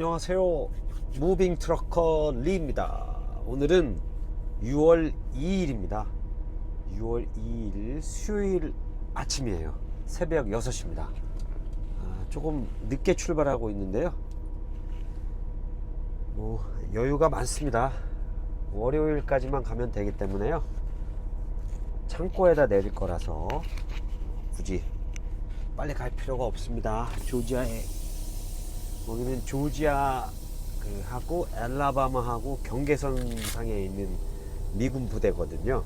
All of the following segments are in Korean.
안녕하세요. 무빙 트러커 리입니다. 오늘은 6월 2일입니다. 6월 2일 수요일 아침이에요. 새벽 6시입니다. 아, 조금 늦게 출발하고 있는데요. 뭐 여유가 많습니다. 월요일까지만 가면 되기 때문에요. 창고에다 내릴 거라서 굳이 빨리 갈 필요가 없습니다. 조지아에 여기는 조지아 그 하고 엘라바마하고 경계선 상에 있는 미군 부대거든요.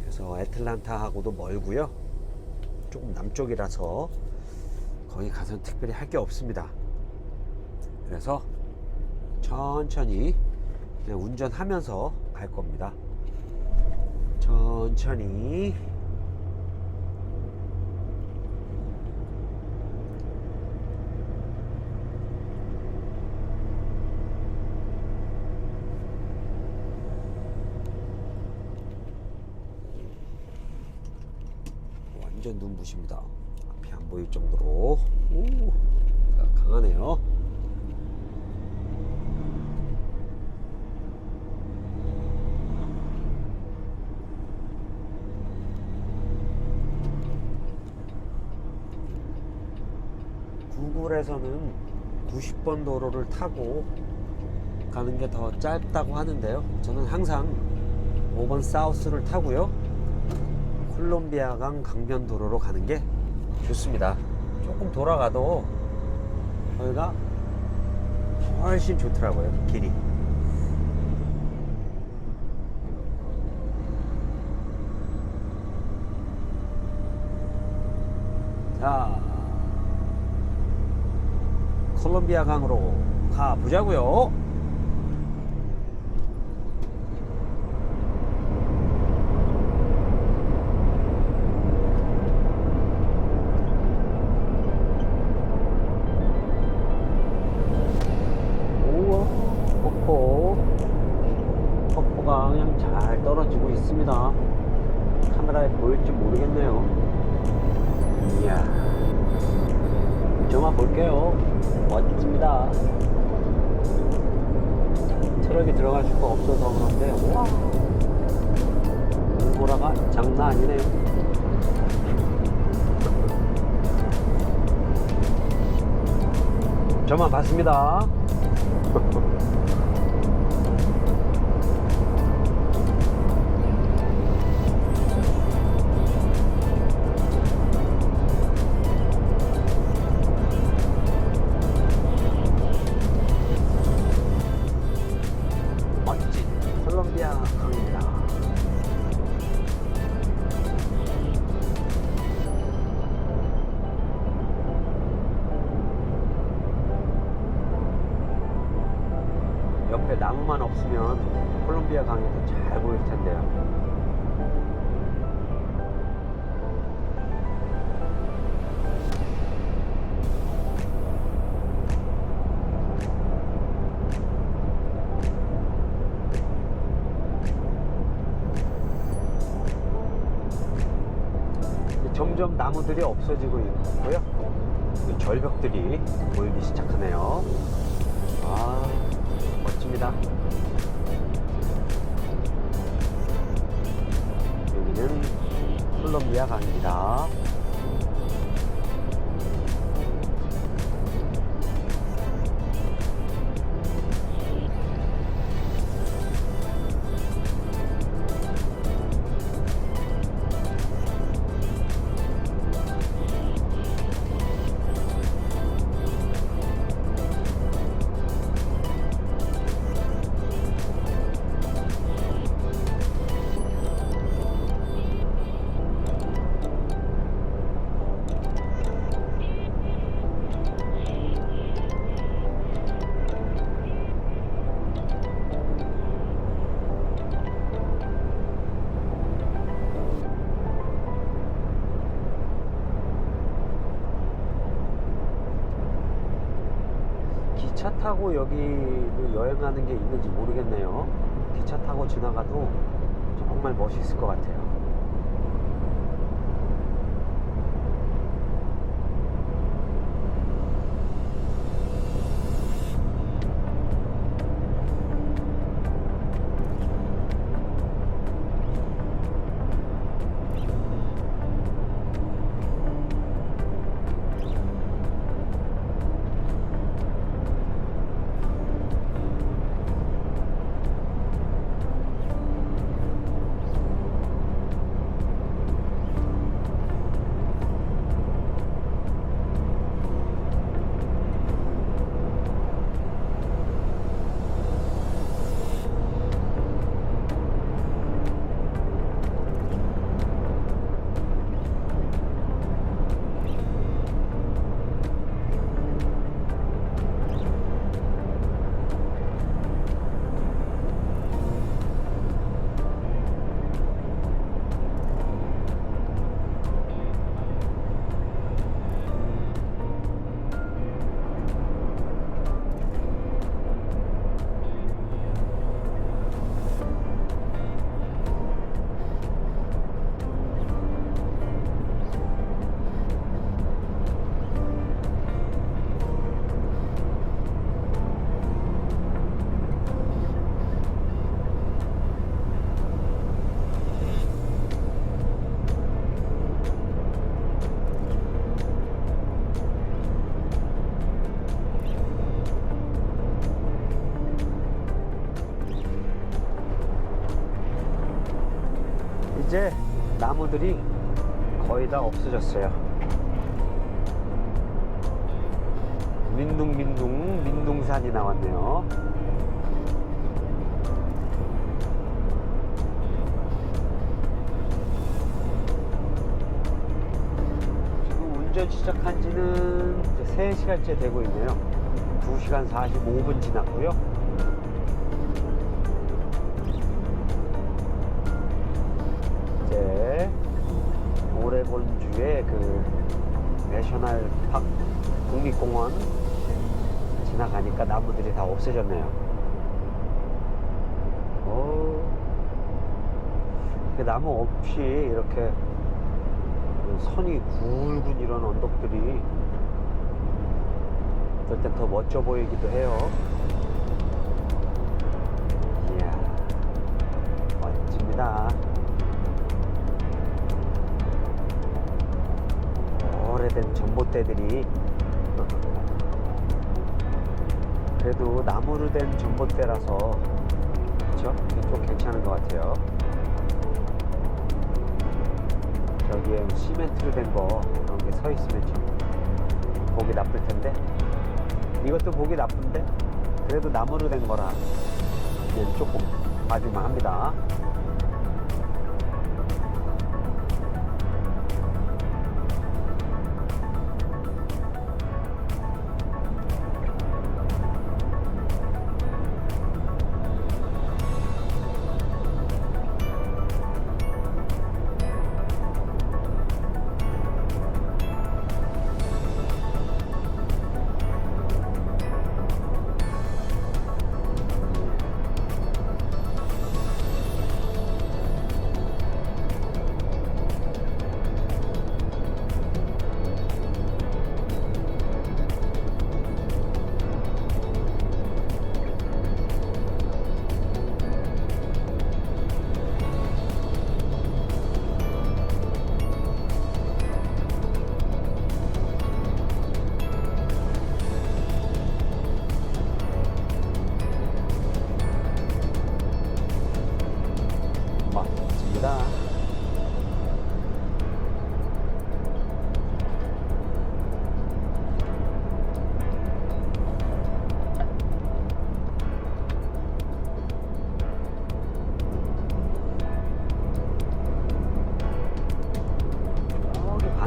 그래서 애틀란타하고도 멀고요. 조금 남쪽이라서 거기 가서 특별히 할 게 없습니다. 그래서 천천히 그냥 운전하면서 갈 겁니다. 천천히 완전 눈부십니다. 앞이 안 보일 정도로 오, 강하네요. 구글에서는 90번 도로를 타고 가는 게 더 짧다고 하는데요. 저는 항상 5번 사우스를 타고요. 콜롬비아강 강변도로로 가는 게 좋습니다. 조금 돌아가도 거기가 훨씬 좋더라고요. 길이. 자, 콜롬비아 강으로 가보자고요. 카메라에 보일지 모르겠네요. 이야. 좀만 볼게요. 멋집니다. 트럭이 들어갈 수가 없어서 그런데, 와. 물보라가 장난 아니네요. 저만 봤습니다. 점점 나무들이 없어지고 있고요. 이 절벽들이 보이기 시작하네요. 아, 멋집니다. 여기는 콜롬비아 강입니다. 기차 타고 여기도 여행하는 게 있는지 모르겠네요. 기차 타고 지나가도 정말 멋있을 것 같아요. 다 없어졌어요. 민둥민둥 민둥산이 나왔네요. 지금 운전 시작한 지는 이제 3시간째 되고 있네요. 2시간 45분 지났고요. 내셔널 팍 국립공원 지나가니까 나무들이 다 없어졌네요. 오, 이렇게 나무 없이 이렇게 선이 굵은 이런 언덕들이 어떨 땐 더 멋져 보이기도 해요. 이야, 멋집니다. 오래된 전봇대들이 그래도 나무로 된 전봇대라서 그쵸? 좀 괜찮은 것 같아요. 저기에 시멘트로 된 거 그런 게 서 있으면 좀 보기 나쁠 텐데 이것도 보기 나쁜데 그래도 나무로 된 거라 조금 봐줄만 합니다.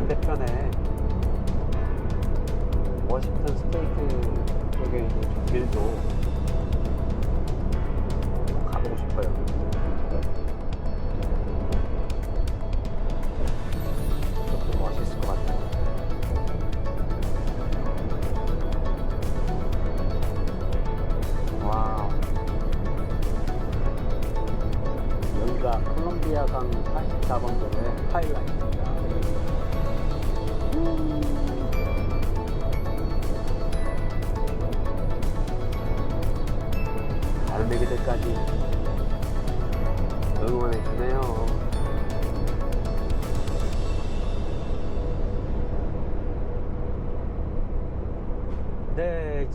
반대편에 워싱턴 스테이트 쪽에 있는 저 길도 가보고 싶어요. 조금 멋있을 것 같아요. 와우. 여기가 콜롬비아 강 84번도의 하이라이트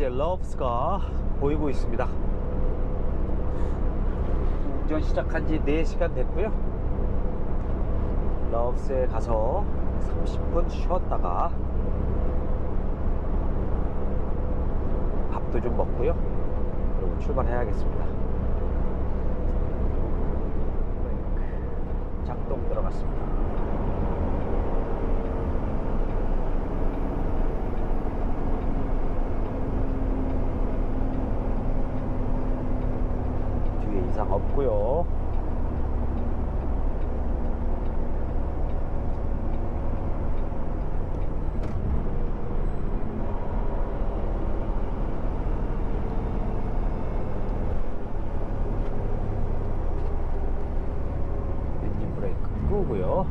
이제 러브스가 보이고 있습니다. 운전 시작한 지 4시간 됐고요. 러브스에 가서 30분 쉬었다가 밥도 좀 먹고요. 그리고 출발해야겠습니다. 브레이크 작동 들어갔습니다. 뒤에 없고요. 엔진 브레이크 끄고요.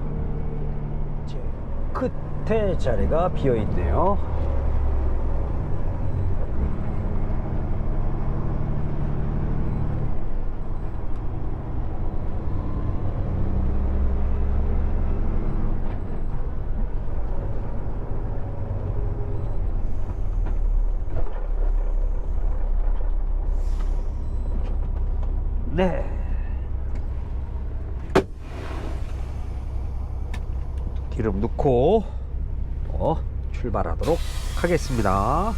제 끝에 자리가 비어 있네요. 네. 기름 넣고 어, 출발하도록 하겠습니다.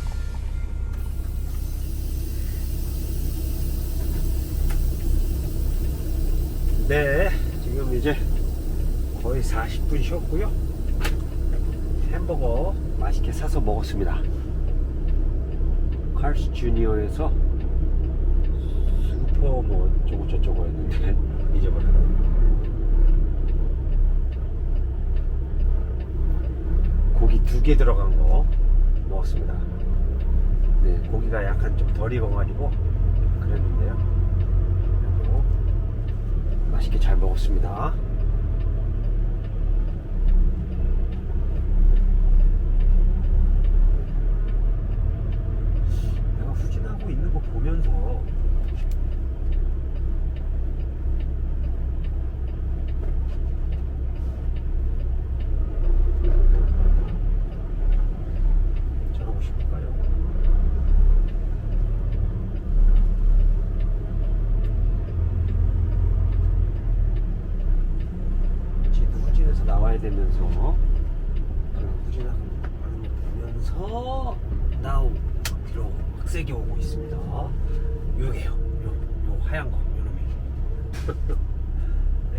네, 지금 이제 거의 40분 쉬었고요. 햄버거 맛있게 사서 먹었습니다. 칼스 주니어에서 슈퍼 뭐 저거 저쩌고 했는데 잊어버렸네. 고기 두 개 들어간 거 먹었습니다. 네, 고기가 약간 좀 덜 익어가지고 그랬는데요. 그래도 맛있게 잘 먹었습니다. 내가 후진하고 있는 거 보면서 저러고 싶을까요? 지도 후진해서 하는 거 보면서 나우 뒤로 막 세게 오고 있습니다. 요게요. 요, 요 하얀 거, 요놈이. 네.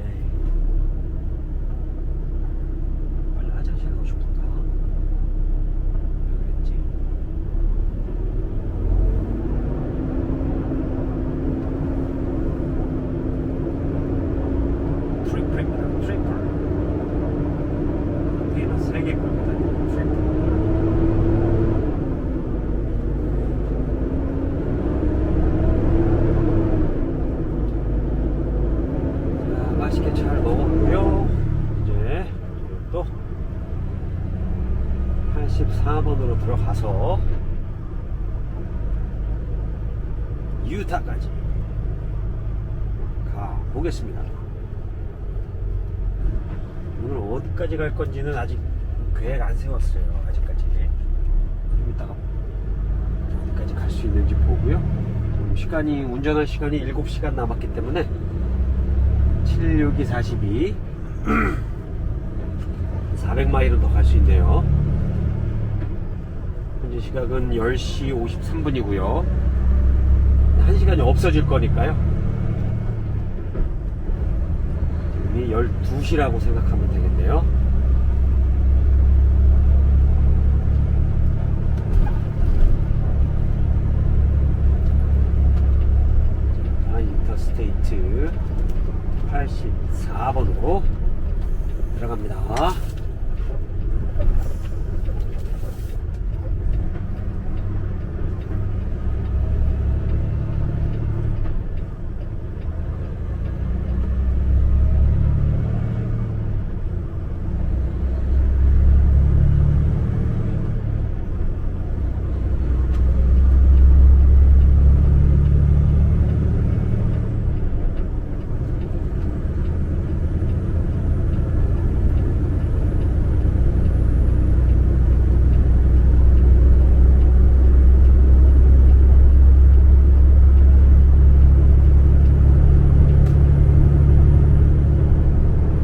빨리 화장실 가고 싶은가? 왜 그랬지? 트리플입니다. 트리플. 뒤에는 세개 겁니다. 트리플. 자, 맛있게 잘 먹었고요. 이제 또 84번으로 들어가서 유타까지 가 보겠습니다. 오늘 어디까지 갈 건지는 아직 계획 안 세웠어요. 아직까지. 좀 이따가 어디까지 갈 수 있는지 보고요. 시간이 운전할 시간이 7시간 남았기 때문에 762 42 400마일은 더 갈 수 있네요. 시각은 10시 53분이고요. 1시간이 없어질 거니까요. 지금이 12시라고 생각하면 되겠네요. 자, 인터스테이트 84번으로 들어갑니다.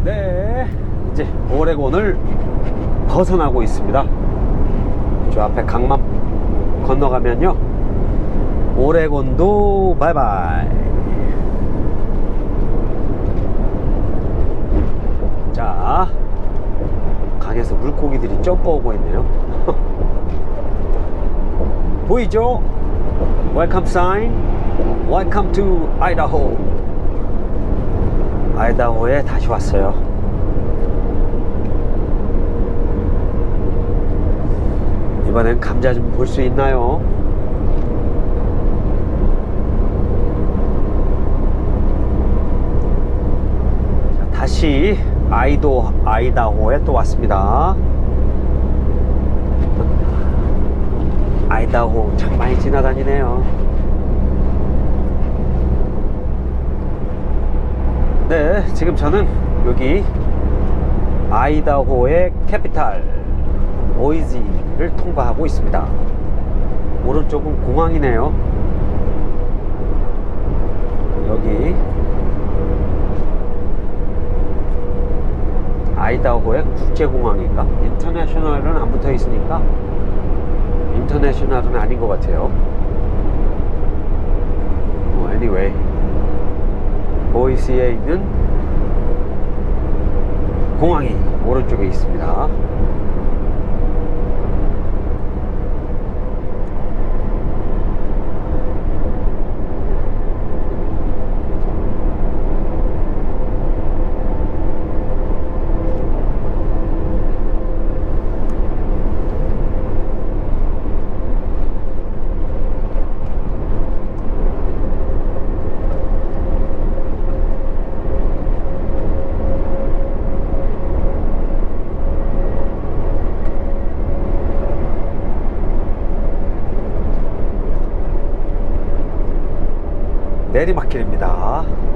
네, 이제 오레곤을 벗어나고 있습니다. 저 앞에 강만 건너가면요. 오레곤도 바이바이. 자, 강에서 물고기들이 점프하고 있네요. 보이죠? Welcome sign. Welcome to Idaho. 아이다호에 다시 왔어요. 이번엔 감자 좀 볼 수 있나요? 자, 다시 아이도 아이다호에 또 왔습니다. 아이다호 참 많이 지나다니네요. 네, 지금 저는 여기 아이다호의 캐피탈 보이지를 통과하고 있습니다. 오른쪽은 공항이네요. 여기 아이 있다고 해? 국제공항인가? 인터내셔널은 안 붙어 있으니까 인터내셔널은 아닌 것 같아요. 뭐, anyway. 보이스에 있는 공항이 오른쪽에 있습니다. 내리막길입니다.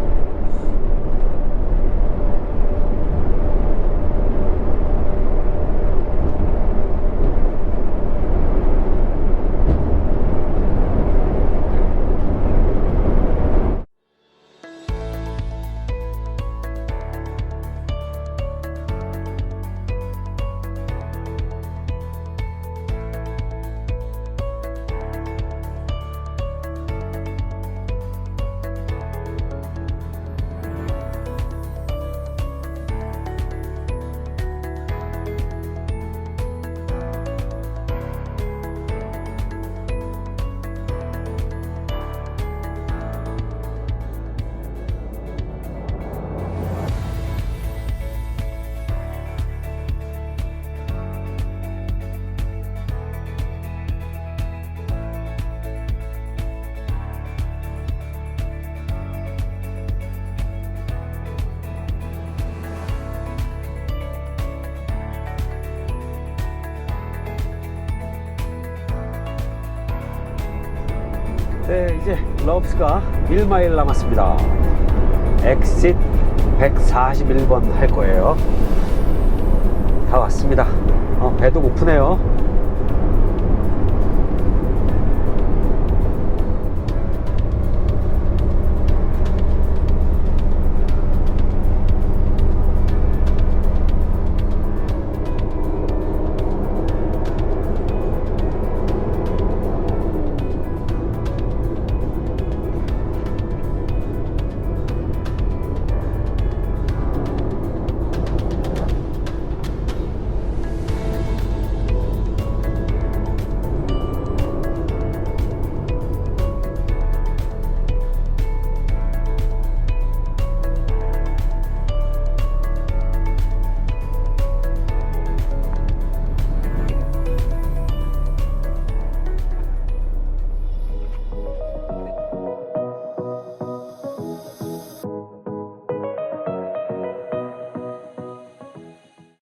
네, 이제 러브스가 1마일 남았습니다. 엑싯 141번 할 거예요. 다 왔습니다. 어, 배도 고프네요.